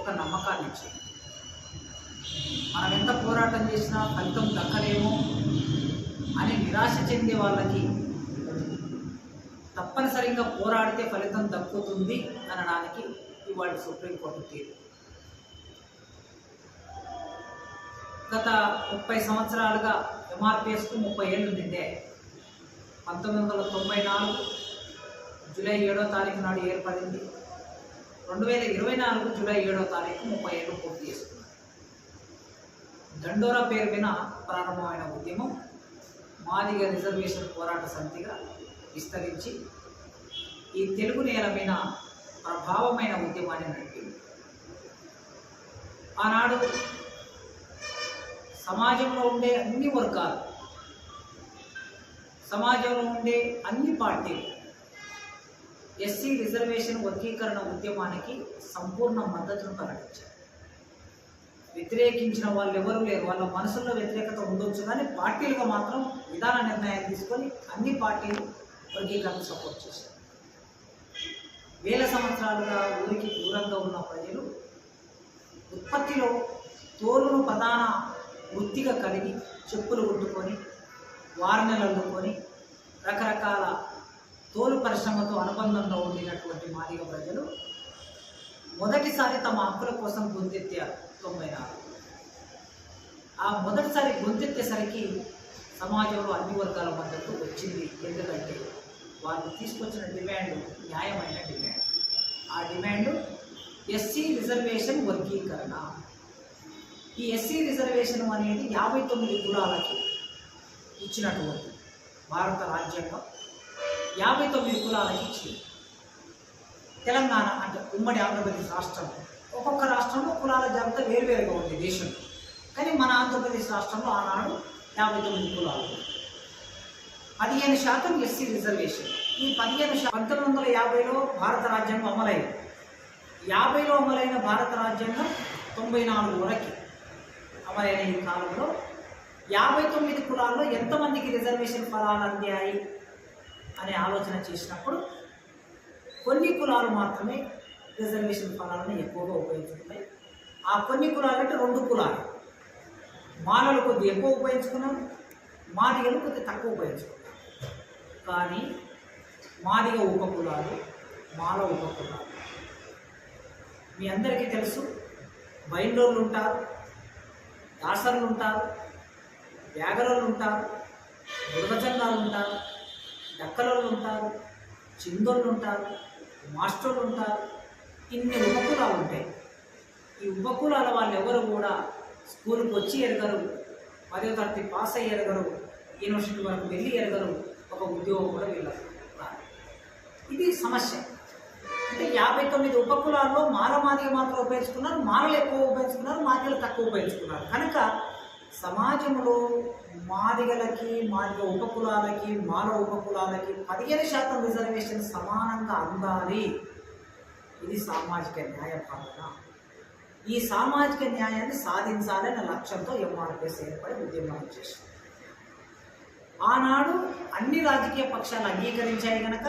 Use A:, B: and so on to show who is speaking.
A: ఒక నమ్మకాన్ని ఇచ్చింది మనం ఎంత పోరాటం చేసినా ఫలితం దక్కలేమో అని నిరాశ చెందే వాళ్ళకి తప్పనిసరిగా పోరాడితే ఫలితం దక్కుతుంది అనడానికి ఇవాళ సుప్రీంకోర్టు తీరు గత ముప్పై సంవత్సరాలుగా ఎంఆర్పిఎస్కు ముప్పై ఏళ్ళు నిండే పంతొమ్మిది వందల తొంభై నాలుగు జూలై ఏడో తారీఖు నాడు ఏర్పడింది. రెండు వేల ఇరవై నాలుగు జూలై ఏడో తారీఖు ముప్పై ఏళ్ళు పూర్తి చేసుకున్నారు. దండోరా పేరు మీద ప్రారంభమైన ఉద్యమం మాదిగ రిజర్వేషన్ పోరాట సమితిగా విస్తరించి ఈ తెలుగు నేల మీద ప్రభావమైన ఉద్యమాన్ని నడిపింది. ఆనాడు సమాజంలో ఉండే అన్ని వర్గాలు సమాజంలో ఉండే అన్ని పార్టీలు ఎస్సీ రిజర్వేషన్ వర్గీకరణ ఉద్యమానికి సంపూర్ణ మద్దతును ప్రకటించారు వ్యతిరేకించిన వాళ్ళు ఎవరు లేరు. వాళ్ళ మనసులో వ్యతిరేకత ఉండొచ్చు కానీ పార్టీలుగా మాత్రం విధాన నిర్ణయం తీసుకొని అన్ని పార్టీలు వర్గీకరణ సపోర్ట్ చేశారు. వేల సంవత్సరాలుగా ఊరికి దూరంగా ఉన్న ప్రజలు ఉత్పత్తిలో తోలును ప్రధాన వృత్తిగా కలిగి చెప్పులు కొట్టుకొని వారణలు అల్లుకొని రకరకాల తోలు పరిశ్రమతో అనుబంధంలో ఉండినటువంటి మాదిగ ప్రజలు మొదటి మొదటిసారి తమ హక్కుల కోసం గొంతెత్తారు తొంభై నాలుగు. ఆ మొదటిసారి గొంతెత్తేసరికి సమాజంలో అన్ని వర్గాల మద్దతు వచ్చింది. ఎందుకంటే వాళ్ళు తీసుకొచ్చిన డిమాండ్ న్యాయమైన డిమాండ్. ఆ డిమాండ్ ఎస్సీ రిజర్వేషన్ వర్గీకరణ. ఈ ఎస్సీ రిజర్వేషన్ అనేది యాభై తొమ్మిది కులాలకి ఇచ్చినటువంటి భారత రాజ్యాంగం. యాభై తొమ్మిది కులాలకి ఇచ్చింది. తెలంగాణ అంటే ఉమ్మడి ఆంధ్రప్రదేశ్ రాష్ట్రం. ఒక్కొక్క రాష్ట్రంలో కులాల జాబితా వేరువేరుగా ఉంది దేశం కానీ మన ఆంధ్రప్రదేశ్ రాష్ట్రంలో ఆనాడు యాభై తొమ్మిది కులాలు. పదిహేను శాతం ఎస్సీ రిజర్వేషన్. ఈ పదిహేను శా పంతొమ్మిది వందల యాభైలో భారత రాజ్యాంగం అమలైంది. యాభైలో అమలైన భారత రాజ్యాంగం తొంభై నాలుగు వరకు అమలైన ఈ కాలంలో. యాభై తొమ్మిది కులాల్లో ఎంతమందికి రిజర్వేషన్ ఫలాలు అందాయి అనే ఆలోచన చేసినప్పుడు కొన్ని కులాలు మాత్రమే రిజర్వేషన్ ఫలాలను ఎక్కువగా ఉపయోగించుకున్నాయి ఆ కొన్ని కులాలు అంటే రెండు కులాలు. మాలలు కొద్ది ఎక్కువ ఉపయోగించుకున్నాం మాదిగలు కొద్ది తక్కువ ఉపయోగించుకున్నాం. కానీ మాదిగ ఉప కులాలు మాల ఉప కులాలు మీ అందరికీ తెలుసు బైండోళ్ళు ఉంటారు దాసరులు ఉంటారు వ్యాగరులు ఉంటారు మృగచందాలు ఉంటారు డక్కలోళ్ళు ఉంటారు చిందోళ్ళు ఉంటారు మాస్టర్లు ఉంటారు ఇన్ని ఉపకులాలు ఉంటాయి ఈ ఉపకులాల వాళ్ళు ఎవరు కూడా స్కూల్కి వచ్చి ఎరగరు పదో తరగతి పాస్ అయ్యి ఎరగరు యూనివర్సిటీ వరకు వెళ్ళి ఎరగరు ఒక ఉద్యోగం కూడా వెళ్ళరు ఇది సమస్య. అంటే యాభై తొమ్మిది ఉపకులాల్లో మాల మాదిగా మాత్రం ఉపయోగించుకున్నారు మాలలు ఎక్కువ ఉపయోగించుకున్నారు మాదిగలు తక్కువ ఉపయోగించుకున్నారు కనుక సమాజంలో మాదిగలకి మాదిగ ఉపకులాలకి మానవ ఉపకులాలకి పదిహేను శాతం రిజర్వేషన్ సమానంగా అందాలి. ఇది సామాజిక న్యాయ పాలన ఈ సామాజిక న్యాయాన్ని సాధించాలనే లక్ష్యంతో ఎంఆర్పిఎస్ ఏర్పడి ఉద్యమం చేసింది. ఆనాడు అన్ని రాజకీయ పక్షాలు అంగీకరించాయి కనుక